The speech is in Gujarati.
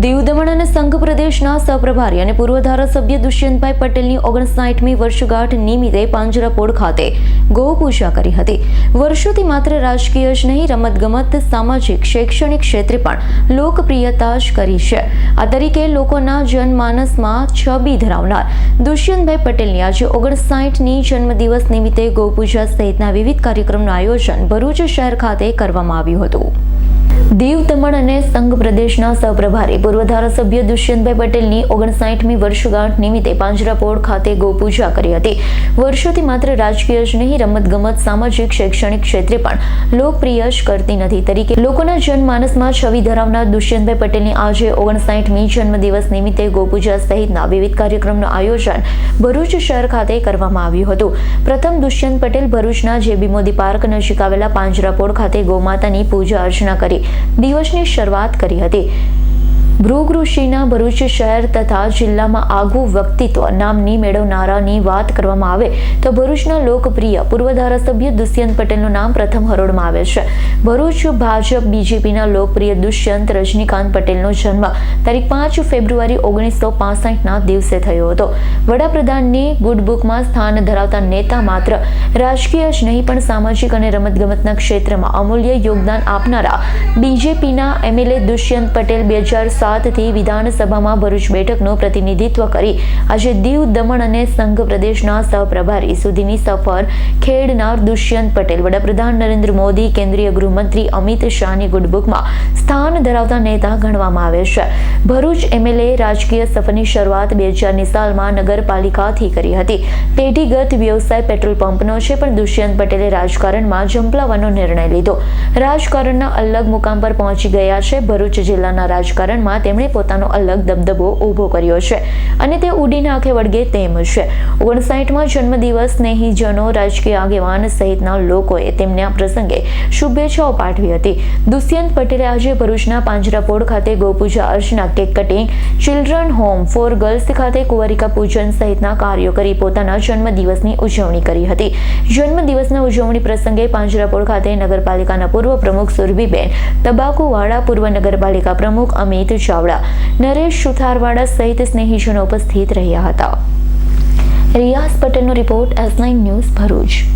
દીવ દમણ અને સંઘ પ્રદેશના સહપ્રભારી અને પૂર્વ ધારાસભ્ય દુષ્યંતભાઈ પટેલની ઓગણસાઠમી વર્ષગાંઠ નિમિત્તે પાંજરાપોળ ખાતે ગૌ પૂજા કરી હતી. વર્ષોથી માત્ર રાજકીય જ નહીં, રમતગમત, સામાજિક, શૈક્ષણિક ક્ષેત્રે પણ લોકપ્રિયતા જ કરી છે. આ તરીકે લોકોના જનમાનસમાં છબી ધરાવનાર દુષ્યંતભાઈ પટેલની આજે ઓગણસાઠની જન્મદિવસ નિમિત્તે ગૌપૂજા સહિતના વિવિધ કાર્યક્રમનું આયોજન ભરૂચ શહેર ખાતે કરવામાં આવ્યું હતું. દીવ દમણ અને સંઘ પ્રદેશના સહપ્રભારી પૂર્વ ધારાસભ્ય દુષ્યંતભાઈ પટેલની ઓગણસાઠમી વર્ષગાંઠ નિમિત્તે પાંજરાપોળ ખાતે ગોપૂજા કરી હતી. વર્ષોથી માત્ર રાજકીય જ નહીં, રમતગમત, સામાજિક, શૈક્ષણિક ક્ષેત્રે પણ લોકપ્રિય જ કરતી નથી. તરીકે લોકોના જનમાનસમાં છવિ ધરાવનાર દુષ્યંતભાઈ પટેલની આજે ઓગણસાઠમી જન્મદિવસ નિમિત્તે ગોપૂજા સહિતના વિવિધ કાર્યક્રમનું આયોજન ભરૂચ શહેર ખાતે કરવામાં આવ્યું હતું. પ્રથમ દુષ્યંત પટેલ ભરૂચના જેબી મોદી પાર્ક નજીક આવેલા પાંજરાપોળ ખાતે ગૌમાતાની પૂજા અર્ચના કરી. દિવસની શરૂઆત કરી હતી. ભૃગ ઋષિના ભરૂચ શહેર તથા જિલ્લામાં આગવું વ્યક્તિત્વ નામની મેળવનારાની વાત કરવામાં આવે તો ભરૂચના લોકપ્રિય પૂર્વ ધારાસભ્ય દુષ્યંત પટેલનું નામ પ્રથમ હરોળમાં આવે છે. ભરૂચ ભાજપ બીજેપીના લોકપ્રિય દુષ્યંત રજનીકાંત પટેલનો જન્મ તારીખ પાંચ ફેબ્રુઆરી ઓગણીસો પાસઠના દિવસે થયો હતો. વડાપ્રધાનની ગુડ બુકમાં સ્થાન ધરાવતા નેતા માત્ર રાજકીય જ નહીં, પણ સામાજિક અને રમતગમતના ક્ષેત્રમાં અમૂલ્ય યોગદાન આપનારા બીજેપીના એમએલએ દુષ્યંત પટેલ બે હજાર સાતથી વિધાનસભામાં ભરૂચ બેઠકનું પ્રતિનિધિત્વ કરી આજે દીવ દમણ અને સંઘ પ્રદેશના સહપ્રભારી સુધીની સફર ખેડનાર દુષ્યંત પટેલ, વડાપ્રધાન નરેન્દ્ર મોદી, કેન્દ્રીય ગૃહમંત્રી અમિત શાહની ગુડબુકમાં સ્થાન ધરાવતા નેતા ગણવામાં આવે છે. ભરૂચ એમએલએ રાજકીય સફરની શરૂઆત બે હજારની સાલમાં નગરપાલિકાથી કરી હતી. પેઢીગત વ્યવસાય પેટ્રોલ પંપનો છે, પણ દુષ્યંત પટેલે રાજકારણમાં ઝંપલાવવાનો નિર્ણય લીધો. રાજકારણના અલગ મુકામ પર પહોંચી ગયા છે. ભરૂચ જિલ્લાના રાજકારણમાં તેમણે પોતાનો અલગ દબદબો ઊભો કર્યો છે અને તે ઉડી નાખે વળગે તેમ છે. ઓગણસાઠમાં જન્મદિવસ સ્નેહીજનો રાજકીય આગેવાન સહિતના લોકોએ તેમને આ પ્રસંગે શુભેચ્છાઓ પાઠવી હતી. દુષ્યંત પટેલે આજે ભરૂચના પાંજરાપોળ ખાતે ગોપૂજા અર્ચના cake cutting, children home for girls ખાતે કુંવરિકા પૂજન સહિતના કાર્યો કરી પોતાના જન્મદિવસની ઉજવણી કરી હતી. જન્મદિવસના ઉજવણી પ્રસંગે પાંજરાપોળ ખાતે નગરપાલિકાના પૂર્વ પ્રમુખ સુરભીબેન, તબાકુવાડા પૂર્વ નગરપાલિકા પ્રમુખ અમિત ચાવડા નરેશ સુથારવાડા સહિત સ્નેહીજનો ઉપસ્થિત રહ્યા હતા. રિયાઝ પટેલનો report S nine news Bharuch.